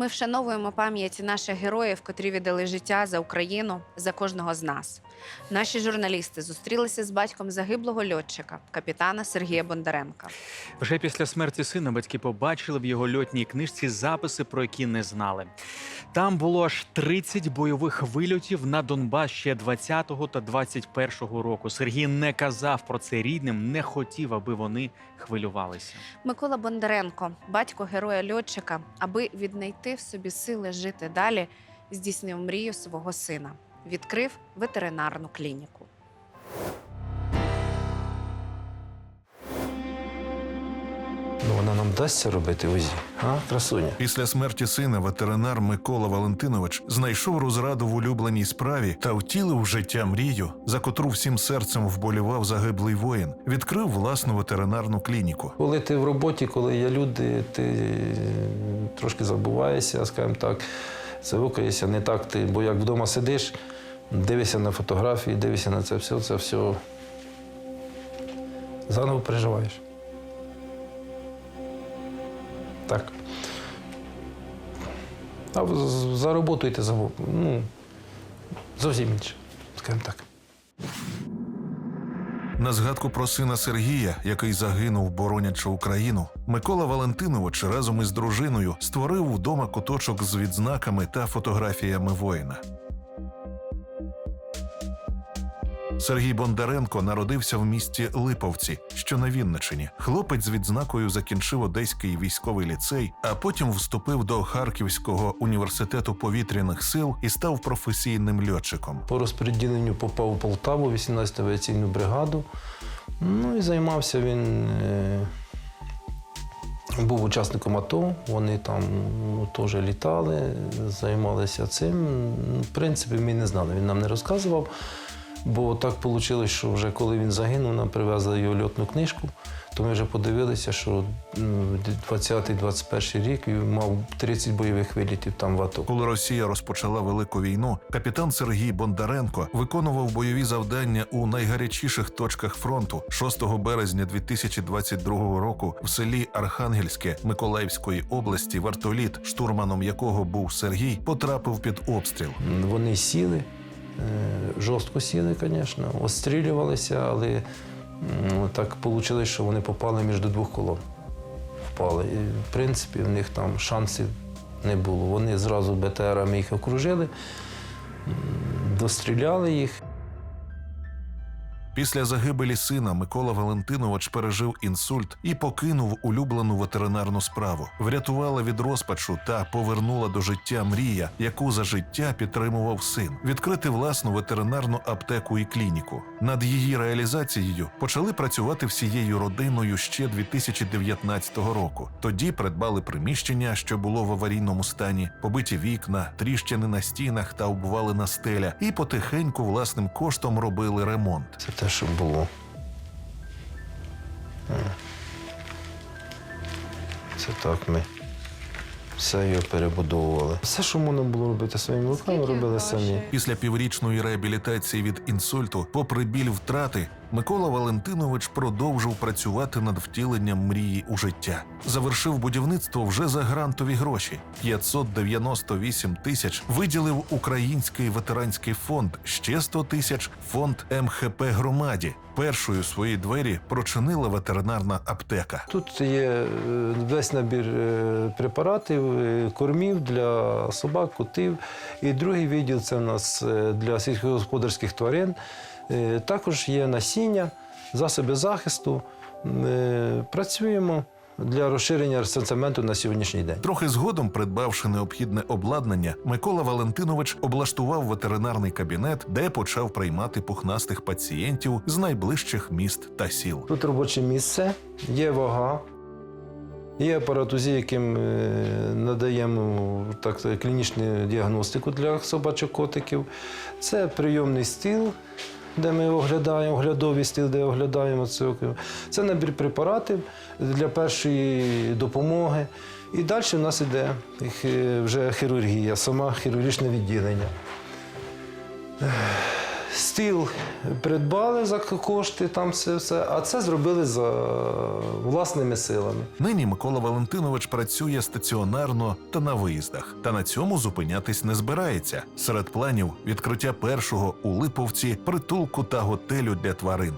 Ми вшановуємо пам'ять наших героїв, котрі віддали життя за Україну, за кожного з нас. Наші журналісти зустрілися з батьком загиблого льотчика, капітана Сергія Бондаренка. Вже після смерті сина батьки побачили в його льотній книжці записи, про які не знали. Там було аж 30 бойових вильотів на Донбас ще 20-го та 21-го року. Сергій не казав про це рідним, не хотів, аби вони хвилювалися. Микола Бондаренко, батько героя льотчика, аби віднайти в собі сили жити далі, здійснив мрію свого сина. Відкрив ветеринарну клініку. Вона нам дасть це робити УЗІ, а, красуня? Після смерті сина ветеринар Микола Валентинович знайшов розраду в улюбленій справі та втілив в життя мрію, за котру всім серцем вболівав загиблий воїн. Відкрив власну ветеринарну клініку. Коли ти в роботі, коли є люди, ти е, трошки забуваєшся, скажімо так, завукаєшся не так ти, бо як вдома сидиш, дивишся на фотографії, дивишся на це все, це все заново переживаєш. Так. А за роботою ти забув. Ну, зовсім інше, скажімо так. На згадку про сина Сергія, який загинув, боронячи Україну, Микола Валентинович разом із дружиною створив вдома куточок з відзнаками та фотографіями воїна. Сергій Бондаренко народився в місті Липовці, що на Вінничині. Хлопець з відзнакою закінчив Одеський військовий ліцей, а потім вступив до Харківського університету повітряних сил і став професійним льотчиком. По розподіленню попав у Полтаву, 18-ту авіаційну бригаду. Ну і займався він. е, Був учасником АТО, вони там ну, теж літали, займалися цим. Ну, В принципі, ми не знали, він нам не розказував. Бо так вийшло, що вже коли він загинув, нам привезли його льотну книжку, то ми вже подивилися, що ну, 20-21 рік він мав 30 бойових вилітів там в АТО. Коли Росія розпочала велику війну, капітан Сергій Бондаренко виконував бойові завдання у найгарячіших точках фронту 6 березня 2022 року в селі Архангельське Миколаївської області. Вертоліт, штурманом якого був Сергій, потрапив під обстріл. Вони сіли, жорстко сіли, звісно, острілювалися, але так вийшло, що вони попали між двох колон. Впали. І, в принципі, в них там шансів не було. Вони зразу БТРами їх окружили, достріляли їх. Після загибелі сина Микола Валентинович пережив інсульт і покинув улюблену ветеринарну справу. Врятувала від розпачу та повернула до життя мрія, яку за життя підтримував син. Відкрити власну ветеринарну аптеку і клініку. Над її реалізацією почали працювати всією родиною ще 2019 року. Тоді придбали приміщення, що було в аварійному стані, побиті вікна, тріщини на стінах та обвалена стеля, і потихеньку власним коштом робили ремонт. Це те, що було. Це так ми все його перебудовували. Все, що можна було робити своїми руками, робили самі. Після піврічної реабілітації від інсульту, попри біль втрати, Микола Валентинович продовжив працювати над втіленням мрії у життя. Завершив будівництво вже за грантові гроші. 598 тисяч виділив Український ветеранський фонд, ще 100 тисяч фонд МХП громаді. Першою свої двері прочинила ветеринарна аптека. Тут є е, весь набір е, препаратів, е, кормів для собак, котів. І другий відділ це в нас для сільськогосподарських тварин. Е, Також є насіння, засоби захисту. Е, Працюємо для розширення асортименту на сьогоднішній день. Трохи згодом, придбавши необхідне обладнання, Микола Валентинович облаштував ветеринарний кабінет, де почав приймати пухнастих пацієнтів з найближчих міст та сіл. Тут робоче місце, є вага, є апарат УЗІ, яким е, надаємо так, клінічну діагностику для собачок котиків. Це прийомний стіл, де ми оглядаємо, оглядовий стіл, де оглядаємо це. Це набір препаратів для першої допомоги. І далі в нас іде е, вже хірургія, сама хірургічне відділення. Стіл придбали за кошти, там все, все, а це зробили за власними силами. Нині Микола Валентинович працює стаціонарно та на виїздах. Та на цьому зупинятись не збирається. Серед планів відкриття першого у Липовці притулку та готелю для тварин.